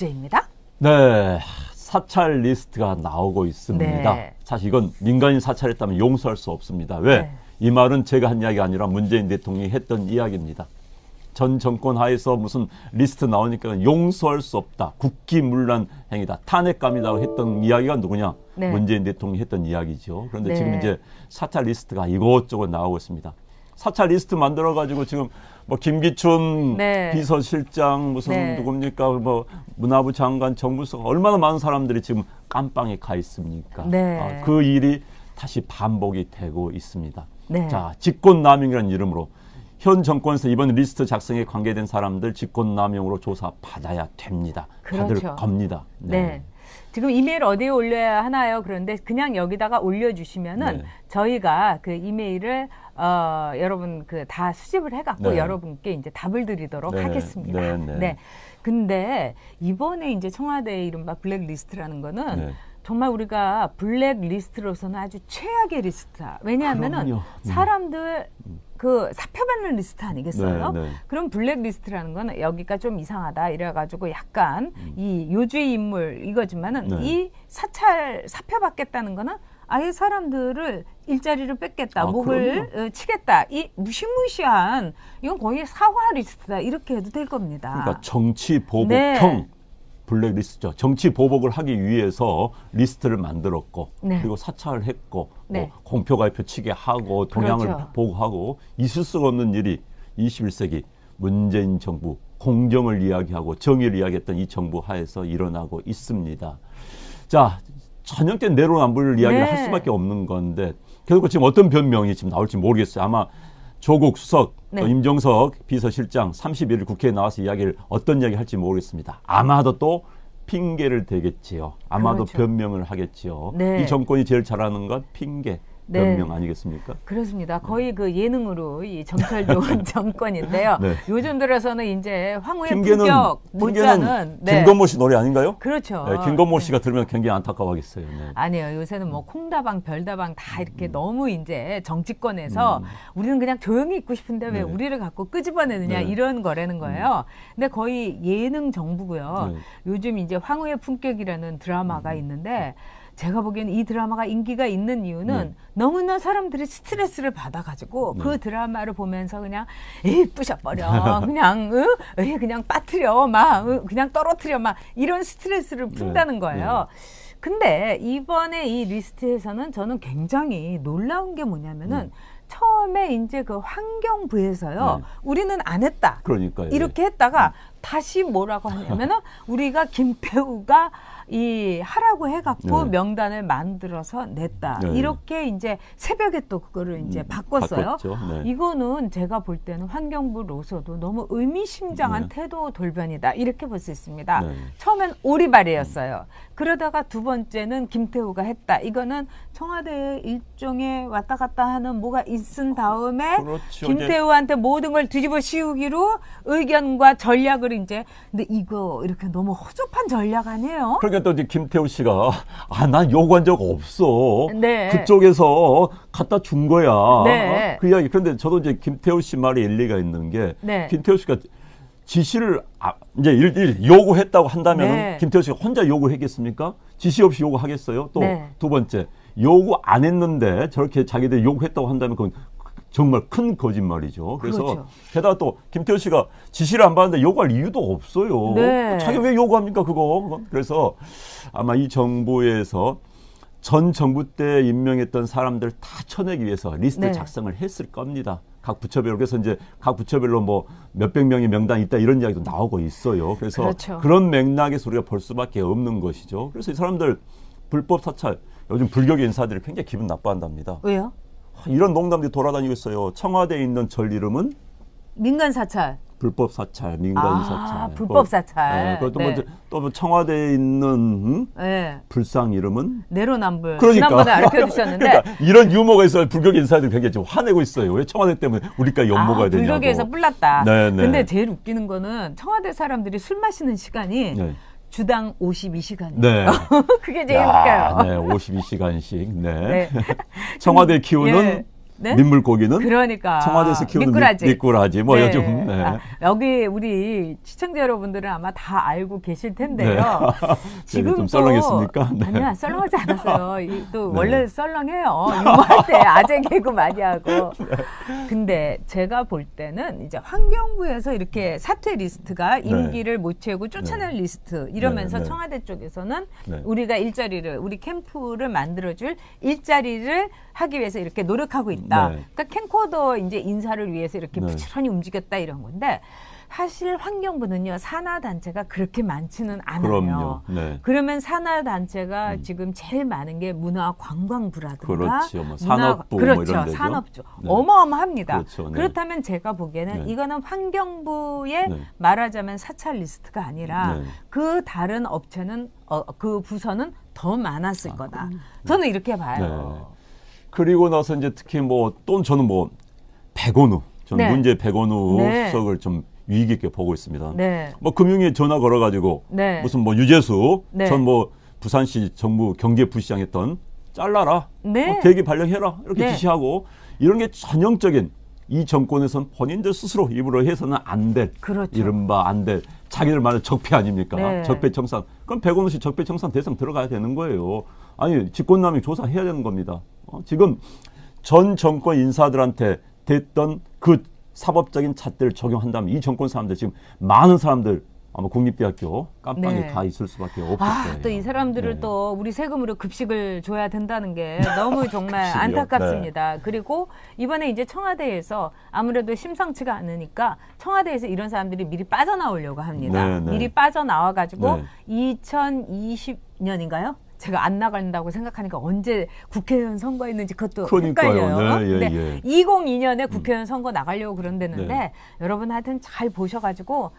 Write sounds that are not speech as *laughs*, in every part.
주제입니다. 네. 사찰 리스트가 나오고 있습니다. 네. 사실 이건 민간인 사찰했다면 용서할 수 없습니다. 왜? 네. 이 말은 제가 한 이야기가 아니라 문재인 대통령이 했던 이야기입니다. 전 정권 하에서 무슨 리스트 나오니까 용서할 수 없다. 국기문란 행위다. 탄핵감이다 했던 이야기가 누구냐? 네. 문재인 대통령이 했던 이야기죠. 그런데 네. 지금 이제 사찰 리스트가 이것저것 나오고 있습니다. 사찰 리스트 만들어 가지고 지금 뭐 김기춘 네. 비서실장 무슨 네. 누굽니까 뭐 문화부 장관 정부수석 얼마나 많은 사람들이 지금 깜빵에 가 있습니까? 네. 아, 그 일이 다시 반복이 되고 있습니다. 네. 자 직권남용이라는 이름으로 현 정권에서 이번 리스트 작성에 관계된 사람들 직권남용으로 조사 받아야 됩니다. 받을 그렇죠. 겁니다. 네. 지금 이메일 어디에 올려야 하나요? 그런데 그냥 여기다가 올려주시면은 네. 저희가 그 이메일을 어, 여러분 그 다 수집을 해갖고 네. 여러분께 이제 답을 드리도록 네. 하겠습니다. 네, 네. 근데 이번에 이제 청와대 이른바 블랙리스트라는 거는 네. 정말 우리가 블랙리스트로서는 아주 최악의 리스트다. 왜냐하면은 그럼요. 음. 사람들 그 사표받는 리스트 아니겠어요? 네, 네. 그럼 블랙리스트라는 거는 여기가 좀 이상하다 이래가지고 약간 음. 이 요주의 인물 이거지만은 네. 이 사찰 사표받겠다는 거는 아예 사람들을 일자리를 뺏겠다, 아, 목을 어, 치겠다. 이 무시무시한 이건 거의 사화 리스트다 이렇게 해도 될 겁니다. 그러니까 정치 보복형 네. 블랙리스트죠. 정치 보복을 하기 위해서 리스트를 만들었고 네. 그리고 사찰을 했고 네. 뭐 공표 가입표 치게 하고 동향을 그렇죠. 보고하고 있을 수가 없는 일이 21세기 문재인 정부 공정을 이야기하고 정의를 이야기했던 이 정부 하에서 일어나고 있습니다. 자 전형때 내로남불 이야기를 네. 할 수밖에 없는 건데 결국 지금 어떤 변명이 지금 나올지 모르겠어요. 아마 조국 수석, 네. 또 임종석 비서실장 31일 국회에 나와서 이야기를 어떤 이야기 할지 모르겠습니다. 아마도 또 핑계를 대겠지요. 아마도 그렇죠. 변명을 하겠지요. 네. 이 정권이 제일 잘하는 건 핑계, 네. 변명 아니겠습니까? 그렇습니다. 거의 그 예능으로 이 정찰좋은 *laughs* 정권인데요. 네. 요즘 들어서는 이제 황후의 핑계는 품격 못지않은 네. 김건모 씨 노래 아닌가요? 그렇죠. 네, 김건모 씨가 들으면 굉장히 안타까워하겠어요. 네. 아니에요. 요새는 뭐 콩다방, 별다방 다 이렇게 너무 이제 정치권에서 음. 우리는 그냥 조용히 있고 싶은데 왜 네. 우리를 갖고 끄집어내느냐 네. 이런 거라는 거예요. 근데 거의 예능 정부고요. 네. 요즘 이제 황후의 품격이라는 드라마가 있는데 제가 보기에는 이 드라마가 인기가 있는 이유는 네. 너무나 사람들이 스트레스를 받아가지고 네. 그 드라마를 보면서 그냥 에이 부셔버려 *laughs* 그냥 으? 에이 그냥 빠뜨려 막 으? 그냥 떨어뜨려 막 이런 스트레스를 푼다는 네. 거예요. 근데 이번에 이 리스트에서는 저는 굉장히 놀라운 게 뭐냐면은 음. 처음에 이제 그 환경부에서요 네. 우리는 안 했다 그러니까요. 이렇게 했다가 다시 뭐라고 하냐면은 *laughs* 우리가 김태우가 이 하라고 해갖고 네. 명단을 만들어서 냈다 네. 이렇게 이제 새벽에 또 그거를 이제 음, 바꿨어요. 바꿨죠. 네. 이거는 제가 볼 때는 환경부로서도 너무 의미심장한 네. 태도 돌변이다 이렇게 볼 수 있습니다. 네. 처음엔 오리발이었어요. 그러다가 두 번째는 김태우가 했다. 이거는 청와대의 일종의 왔다 갔다 하는 뭐가 있은 다음에 그렇죠. 김태우한테 모든 걸 뒤집어 씌우기로 의견과 전략을 이제 근데 이거 이렇게 너무 허접한 전략 아니에요? 그러니까 또 이제 김태우 씨가 아 난 요구한 적 없어. 네. 그쪽에서 갖다 준 거야. 네. 그 이야기. 그런데 저도 이제 김태우 씨 말에 일리가 있는 게 네. 김태우 씨가 지시를 아, 이제 일, 일 요구했다고 한다면 네. 김태우 씨가 혼자 요구했겠습니까? 지시 없이 요구하겠어요? 또두 네. 번째 요구 안 했는데 저렇게 자기들이 요구했다고 한다면 그건 정말 큰 거짓말이죠. 그래서 그렇죠. 게다가 또 김태우 씨가 지시를 안 받는데 요구할 이유도 없어요. 네. 자기 왜 요구합니까 그거? 그래서 아마 이 정부에서 전 정부 때 임명했던 사람들 다 쳐내기 위해서 리스트 네. 작성을 했을 겁니다. 각 부처별로 그래서 이제 각 부처별로 뭐 몇백 명의 명단이 있다 이런 이야기도 나오고 있어요. 그래서 그렇죠. 런 맥락에서 우리가 볼 수밖에 없는 것이죠. 그래서 이 사람들 불법 사찰 요즘 불교계 인사들이 굉장히 기분 나빠한답니다. 왜요? 이런 농담들이 돌아다니고 있어요. 청와대에 있는 절 이름은 민간 사찰. 불법 사찰, 민간 아, 사찰. 불법 그- 사찰. 네, 그것도 네. 뭐, 또뭐 청와대에 있는 음? 네. 불상 이름은 내로남불. 그러니까. 지난번에 알려 주셨는데 *laughs* 그러니까 이런 유머가 있어요. 불교 인사들이 굉장히 좀 화내고 있어요. 왜 청와대 때문에 우리가 욕 아, 먹어야 되냐고. 불교계에서 뿔났다. 네, 네. 근데 제일 웃기는 거는 청와대 사람들이 술 마시는 시간이 네. 주당 52시간이에요. 네. *laughs* 그게 제일 야, 웃겨요. 네, 52시간씩. 네. 네. *laughs* 청와대 키우는 예. 네? 민물고기는 그러니까 청와대에서 키우는 미꾸라지. 미, 꾸라지 뭐 네. 요즘 네. 아, 여기 우리 시청자 여러분들은 아마 다 알고 계실 텐데요. 지금 *laughs* 좀 또- 썰렁했습니까? 네. 아니야 썰렁하지 않았어요. *laughs* 이, 또 네. 원래 썰렁해요. 유머할 때 아재 개그 많이 하고. 네. 근데 제가 볼 때는 이제 환경부에서 이렇게 사퇴 리스트가 임기를 못 채우고 쫓아낼 리스트 이러면서 네, 네. 청와대 쪽에서는 네. 우리가 일자리를 우리 캠프를 만들어줄 일자리를 하기 위해서 이렇게 노력하고 있다. 네. 그러니까 캠코더 이제 인사를 위해서 이렇게 네. 부지런히 움직였다 이런 건데 사실 환경부는요 산하 단체가 그렇게 많지는 않아요. 그럼요. 네. 그러면 산하 단체가 지금 제일 많은 게 문화 관광부라든가 그렇죠. 뭐 문화- 산업부 뭐 그렇죠. 데죠. 산업주 네. 어마어마합니다. 그렇죠. 네. 그렇다면 제가 보기에는 네. 이거는 환경부의 네. 말하자면 사찰 리스트가 아니라 네. 그 다른 업체는 어, 그 부서는 더 많았을 거다. 저는 이렇게 봐요. 네. 그리고 나서 이제 특히 뭐 또 저는 뭐 백원우 저는 네. 문제 백원우 네. 수석을 좀 위기 있게 보고 있습니다. 네. 뭐 금융위에 전화 걸어가지고 네. 무슨 뭐 유재수 네. 전뭐 부산시 정부 경제부시장 했던 잘라라 네. 어, 계획이 발령해라 이렇게 네. 지시하고 이런 게 전형적인 이 정권에선 본인들 스스로 입으로 해서는 안될 그렇죠. 이른바 안 될 자기들 말은 적폐 아닙니까? 네. 적폐 청산. 그럼 백원우 씨 적폐 청산 대상 들어가야 되는 거예요. 아니 직권남용 조사해야 되는 겁니다. 어, 지금 전 정권 인사들한테 됐던 그 사법적인 잣대를 적용한다면 이 정권 사람들 지금 많은 사람들 아마 국립대학교 깜빵에 네. 가 있을 수밖에 없을 아, 거예요. 또 이 사람들을 네. 또 우리 세금으로 급식을 줘야 된다는 게 *laughs* 너무 정말? 안타깝습니다. 그리고 이번에 이제 청와대에서 아무래도 심상치가 않으니까 청와대에서 이런 사람들이 미리 빠져나오려고 합니다. 네, 네. 미리 빠져나와 가지고 네. 2020년인가요? 제가 안 나간다고 생각하니까 언제 국회의원 선거했는지 그것도 그러니까요. 헷갈려요. 네, 예, 예. 2002년에 국회의원 선거 나가려고 그런다는데 네. 여러분 하여튼 잘 보셔가지고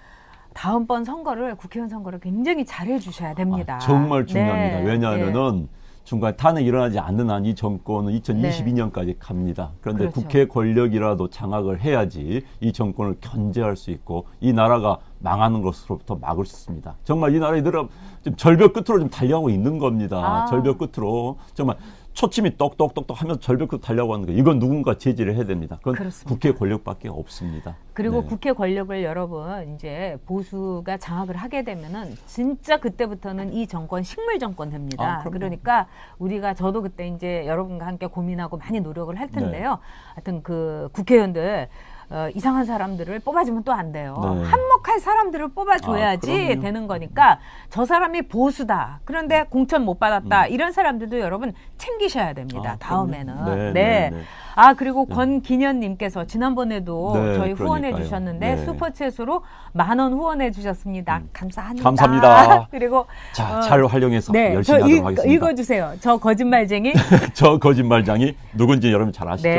다음번 선거를 국회의원 선거를 굉장히 잘해 주셔야 됩니다. 아, 정말 중요합니다. 네, 왜냐하면은 중간에 탄핵 일어나지 않는 한 이 정권은 2022년까지 갑니다. 그런데 그렇죠. 국회 권력이라도 장악을 해야지 이 정권을 견제할 수 있고 이 나라가 망하는 것으로부터 막을 수 있습니다. 정말 이 나라에 들어 지금 절벽 끝으로 좀 달려가고 있는 겁니다. 아. 절벽 끝으로 정말 초침이 똑똑똑똑 하면서 절벽 끝 달려가고 하는 거 이건 누군가 제지를 해야 됩니다. 그건 그렇습니다. 국회 권력밖에 없습니다. 그리고 네. 국회 권력을 여러분 이제 보수가 장악을 하게 되면은 진짜 그때부터는 이 정권 식물 정권 됩니다. 아. 그러니까 우리가 저도 그때 이제 여러분과 함께 고민하고 많이 노력을 할 텐데요. 네. 하여튼 그 국회의원들 어, 이상한 사람들을 뽑아주면 또 안 돼요. 네. 한몫할 사람들을 뽑아줘야지 아. 되는 거니까 저 사람이 보수다. 그런데 공천 못 받았다. 이런 사람들도 여러분 챙기셔야 됩니다. 음. 아, 다음에는. 네, 네. 네, 네. 아 그리고 권기년님께서 지난번에도 네, 저희 후원해 그러니까요. 주셨는데 네. 음. 슈퍼챗으로 만 원 후원해 주셨습니다. 감사합니다. 감사합니다. *laughs* 그리고 자, 어, 잘 활용해서 네, 열심히 저 하도록 읽, 하겠습니다. 읽어주세요. 저 거짓말쟁이. *laughs* 저 거짓말장이 누군지 여러분 잘 아시죠?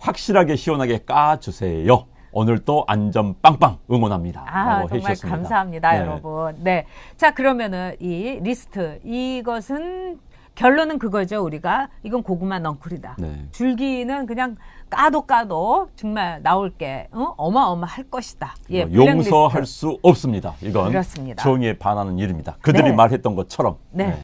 네. 확실하게 시원하게 까주세요. 오늘도 안전 빵빵 응원합니다. 아 정말 해주셨습니다. 감사합니다, 네. 여러분. 네, 자 그러면은 이 리스트 이것은 결론은 그거죠. 우리가 이건 고구마 넝쿨이다. 네. 줄기는 그냥 까도 까도 정말 나올 게 어? 어마어마할 것이다. 예, 뭐 용서할. 수 없습니다. 이건 그렇습니다. 정의에 반하는 일입니다. 그들이 네. 말했던 것처럼. 네. 네.